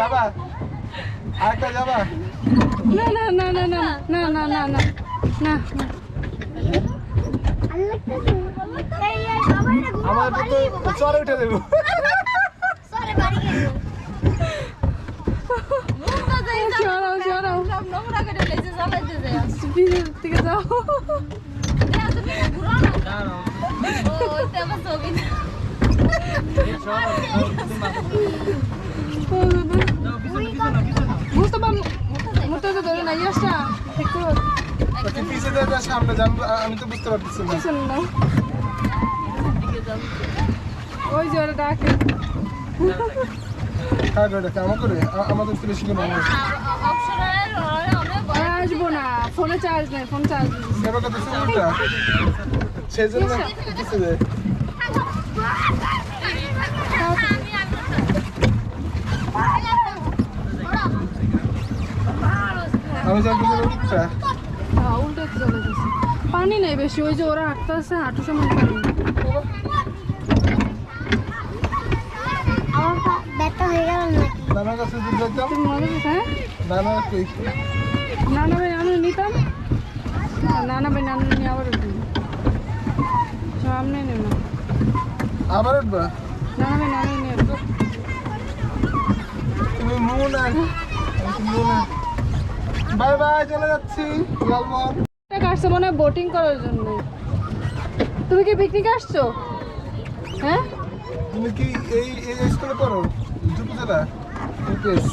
যাবা? আরেকটা যাবা? না না না না না না না না না না। আমাদের তো চরে উঠে দেবো। সরাও সরাও। ভিতর থেকে যাও। মুস্তফা পিছিয়ে দেওয়া সামনে যান আমি তো বুঝতে পারতেছি না ওই যে ওরা ডাকে কাকে ডাকে আমাকে আমাদের ফিরে শিখে ভালো আসবো না ফোনে চার্জ নাই ফোন চার্জ সেবা কথা শুনটা সেই জন্য পিছিয়ে আমি যাবো উঠটা কারণই নেই বেশি ওই যে ওরা হাঁটতে আসছে হাঁটু সমান নানা ভাই আমি নিতাম। নানা ভাই নানা নিয়ে আবার উঠবি। সামনে নেব আবার উঠবা? ভাই নানা নিয়ে তুমি মুন আর বাই বাই চলে যাচ্ছি। আসছে মনে হয় বোটিং করার জন্য। তুমি কি পিকনিক আসছো? হ্যাঁ? তুমি কি এই এই স্কুলে পড়ো? ইউপিএস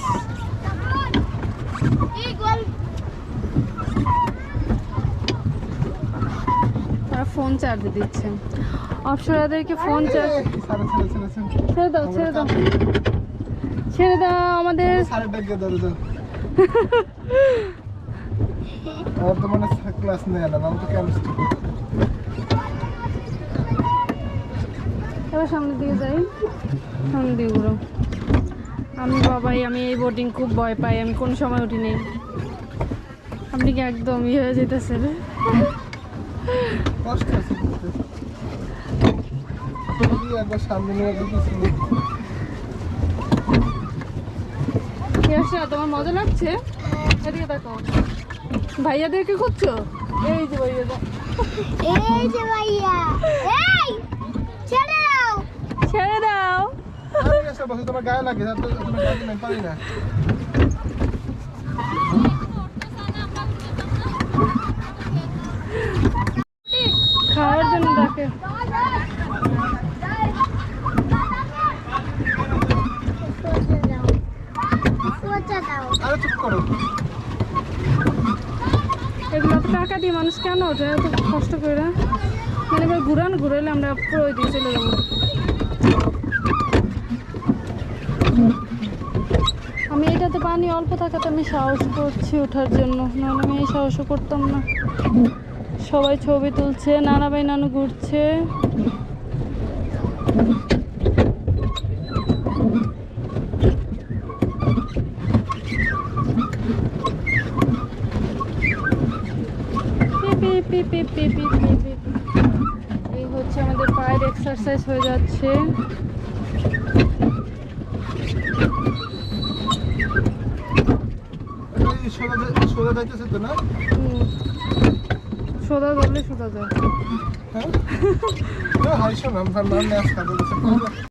ফোন চার্জ দিচ্ছে। অপসরাদেরকে ফোন চার্জ ছেড়ে দাও ছেড়ে দাও। ছেড়ে দাও আমাদের আমার তো মানে ক্লাস নেই না আমি তো কেমিস্ট্রি এবার সামনের দিকে যাই। সামনের দিকে ঘুরো। আমি বাবাই আমি এই বোটিং খুব ভয় পাই আমি কোন সময় উঠি নেই আপনি কি একদম ইয়ে হয়ে সামনে আসছে? তোমার মজা লাগছে? এদিকে দেখো। ভাইয়াদেরকে খুঁজছো? এই যে ভাইয়াদা এই যে ভাইয়া। এই ছেড়ে দাও। ছেড়ে দাও। আমি এসে বসে তোমার গায়ে লাগে তার তো তোমার গায়ে নাই পারি না খাওয়ার জন্য ডাকে সোজা দাও আরে চুপ করো এগুলো তো টাকা দিয়ে মানুষ কেন ওঠে? এত কষ্ট করে? মানে এবার ঘুরান ঘুরাইলে আমরা পুরো ওই দিকে চলে যাব। আমি এটাতে পানি অল্প থাকাতে আমি সাহস করছি ওঠার জন্য। নাহলে আমি এই সাহসও করতাম না। সবাই ছবি তুলছে, নানা ভাই নানু ঘুরছে। পিপ পিপ পিপ পিপ পিপ এই হচ্ছে আমাদের পায়ের এক্সারসাইজ হয়ে যাচ্ছে। শুয়েছে তো না? সোজা ধরলে সোজা যায় হ্যাঁ? হাই শোনাম নাম নেই